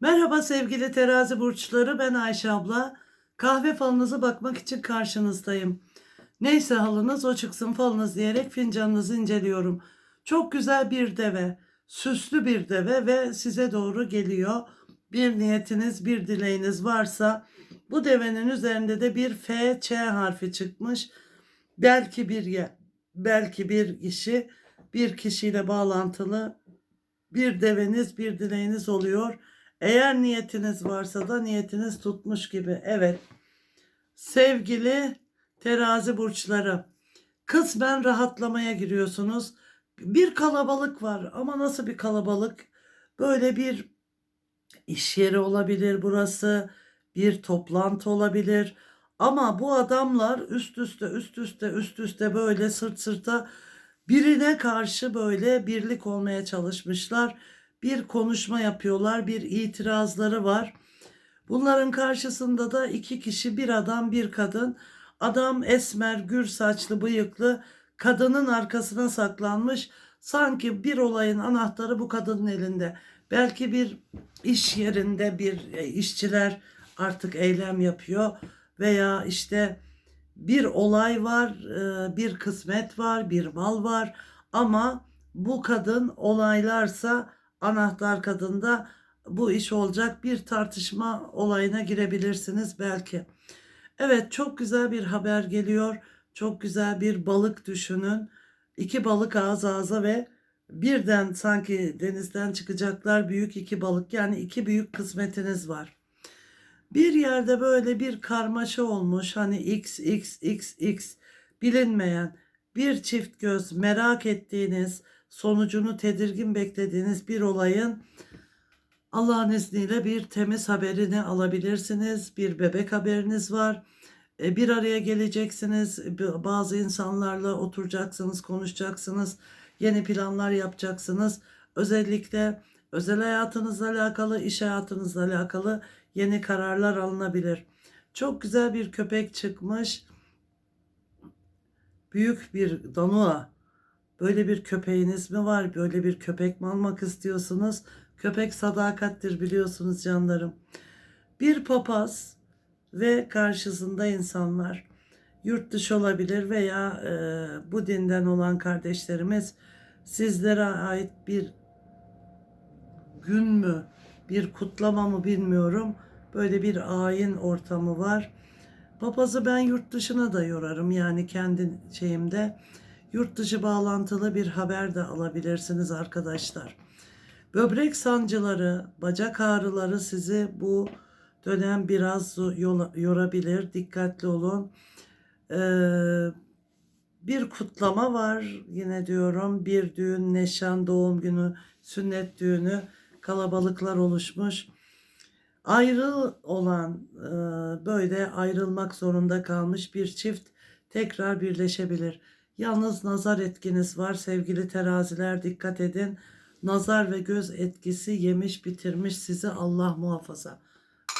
Merhaba sevgili terazi burçları ben Ayşe abla. Kahve falınıza bakmak için karşınızdayım. Neyse halınız o çıksın falınız diyerek fincanınızı inceliyorum. Çok güzel bir deve, süslü bir deve ve size doğru geliyor. Bir niyetiniz, bir dileğiniz varsa bu devenin üzerinde de bir F, Ç harfi çıkmış. Belki bir belki bir kişi, bir kişiyle bağlantılı bir deveniz, bir dileğiniz oluyor. Eğer niyetiniz varsa da niyetiniz tutmuş gibi. Evet. Sevgili terazi burçları. Kısmen rahatlamaya giriyorsunuz. Bir kalabalık var ama nasıl bir kalabalık? Böyle bir iş yeri olabilir burası. Bir toplantı olabilir. Ama bu adamlar üst üste üst üste üst üste böyle sırt sırta birine karşı böyle birlik olmaya çalışmışlar. Bir konuşma yapıyorlar, bir itirazları var. Bunların karşısında da iki kişi, bir adam, bir kadın. Adam esmer, gür saçlı, bıyıklı, kadının arkasına saklanmış. Sanki bir olayın anahtarı bu kadının elinde. Belki bir iş yerinde bir e, işçiler artık eylem yapıyor veya işte bir olay var, e, bir kısmet var, bir mal var ama bu kadın olaylarsa anahtar kadında bu iş olacak bir tartışma olayına girebilirsiniz belki. Evet çok güzel bir haber geliyor. Çok güzel bir balık düşünün. İki balık ağız ağza ve birden sanki denizden çıkacaklar büyük iki balık yani iki büyük kısmetiniz var. Bir yerde böyle bir karmaşa olmuş hani x x x x bilinmeyen bir çift göz merak ettiğiniz sonucunu tedirgin beklediğiniz bir olayın Allah'ın izniyle bir temiz haberini alabilirsiniz. Bir bebek haberiniz var. E, Bir araya geleceksiniz. Bazı insanlarla oturacaksınız, konuşacaksınız. Yeni planlar yapacaksınız. Özellikle özel hayatınızla alakalı, iş hayatınızla alakalı yeni kararlar alınabilir. Çok güzel bir köpek çıkmış. Büyük bir danua. Böyle bir köpeğiniz mi var? Böyle bir köpek mi almak istiyorsunuz? Köpek sadakattir biliyorsunuz canlarım. Bir papaz ve karşısında insanlar yurt dışı olabilir veya e, bu dinden olan kardeşlerimiz sizlere ait bir gün mü bir kutlama mı bilmiyorum böyle bir ayin ortamı var. Papazı ben yurt dışına da yorarım yani kendi şeyimde yurt dışı bağlantılı bir haber de alabilirsiniz arkadaşlar. Böbrek sancıları, bacak ağrıları sizi bu dönem biraz yorabilir. Dikkatli olun. Ee, bir kutlama var yine diyorum. Bir düğün, neşan, doğum günü, sünnet düğünü kalabalıklar oluşmuş. Ayrı olan e, böyle ayrılmak zorunda kalmış bir çift tekrar birleşebilir. Yalnız nazar etkiniz var sevgili teraziler dikkat edin. Nazar ve göz etkisi yemiş bitirmiş sizi Allah muhafaza.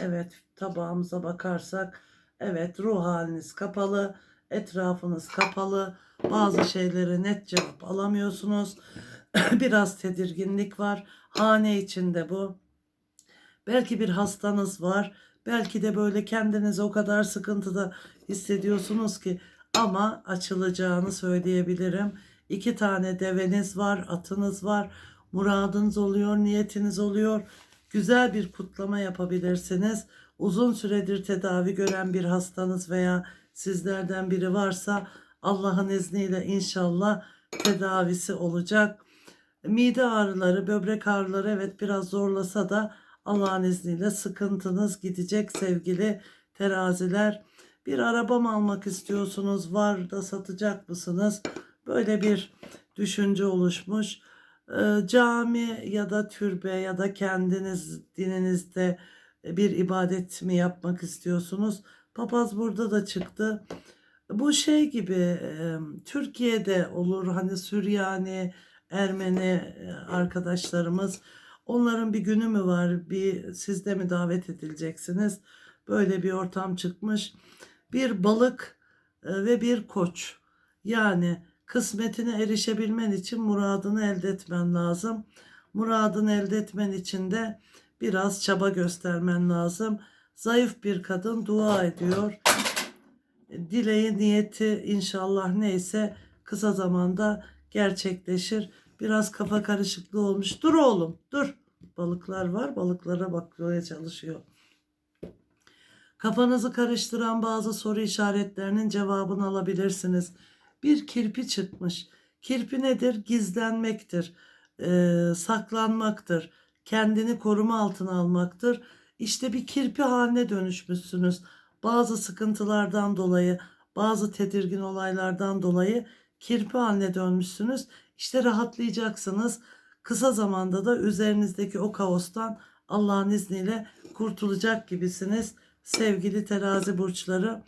Evet tabağımıza bakarsak evet ruh haliniz kapalı, etrafınız kapalı. Bazı şeylere net cevap alamıyorsunuz. Biraz tedirginlik var. Hane içinde bu. Belki bir hastanız var. Belki de böyle kendinizi o kadar sıkıntıda hissediyorsunuz ki ama açılacağını söyleyebilirim. İki tane deveniz var, atınız var. Muradınız oluyor, niyetiniz oluyor. Güzel bir kutlama yapabilirsiniz. Uzun süredir tedavi gören bir hastanız veya sizlerden biri varsa Allah'ın izniyle inşallah tedavisi olacak. Mide ağrıları, böbrek ağrıları evet biraz zorlasa da Allah'ın izniyle sıkıntınız gidecek sevgili teraziler. Bir araba mı almak istiyorsunuz? Var da satacak mısınız? Böyle bir düşünce oluşmuş. Ee, cami ya da türbe ya da kendiniz dininizde bir ibadet mi yapmak istiyorsunuz? Papaz burada da çıktı. Bu şey gibi e, Türkiye'de olur hani Süryani, Ermeni e, arkadaşlarımız onların bir günü mü var bir siz de mi davet edileceksiniz böyle bir ortam çıkmış bir balık e, ve bir koç yani kısmetine erişebilmen için muradını elde etmen lazım muradını elde etmen için de biraz çaba göstermen lazım. Zayıf bir kadın dua ediyor. Dileği, niyeti inşallah neyse kısa zamanda gerçekleşir. Biraz kafa karışıklığı olmuş. Dur oğlum, dur. Balıklar var, balıklara bakmaya çalışıyor. Kafanızı karıştıran bazı soru işaretlerinin cevabını alabilirsiniz. Bir kirpi çıkmış. Kirpi nedir? Gizlenmektir, eee, saklanmaktır, kendini koruma altına almaktır. İşte bir kirpi haline dönüşmüşsünüz. Bazı sıkıntılardan dolayı, bazı tedirgin olaylardan dolayı kirpi haline dönmüşsünüz. İşte rahatlayacaksınız. Kısa zamanda da üzerinizdeki o kaostan Allah'ın izniyle kurtulacak gibisiniz. Sevgili terazi burçları,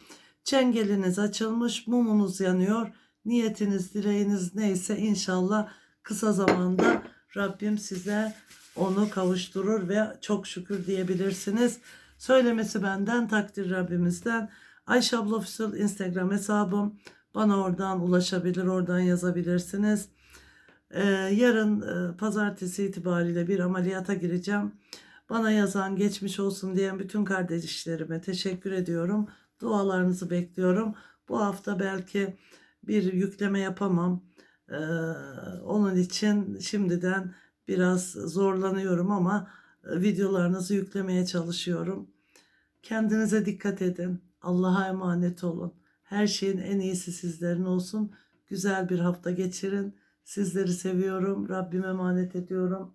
çengeliniz açılmış, mumunuz yanıyor. Niyetiniz, dileğiniz neyse inşallah kısa zamanda Rabbim size onu kavuşturur ve çok şükür diyebilirsiniz. Söylemesi benden, takdir Rabbimizden. Ayşe abla Official Instagram hesabım. Bana oradan ulaşabilir, oradan yazabilirsiniz. Ee, yarın e, pazartesi itibariyle bir ameliyata gireceğim. Bana yazan, geçmiş olsun diyen bütün kardeşlerime teşekkür ediyorum. Dualarınızı bekliyorum. Bu hafta belki bir yükleme yapamam. Ee, onun için şimdiden biraz zorlanıyorum ama e, videolarınızı yüklemeye çalışıyorum. Kendinize dikkat edin. Allah'a emanet olun. Her şeyin en iyisi sizlerin olsun. Güzel bir hafta geçirin. Sizleri seviyorum. Rabbime emanet ediyorum.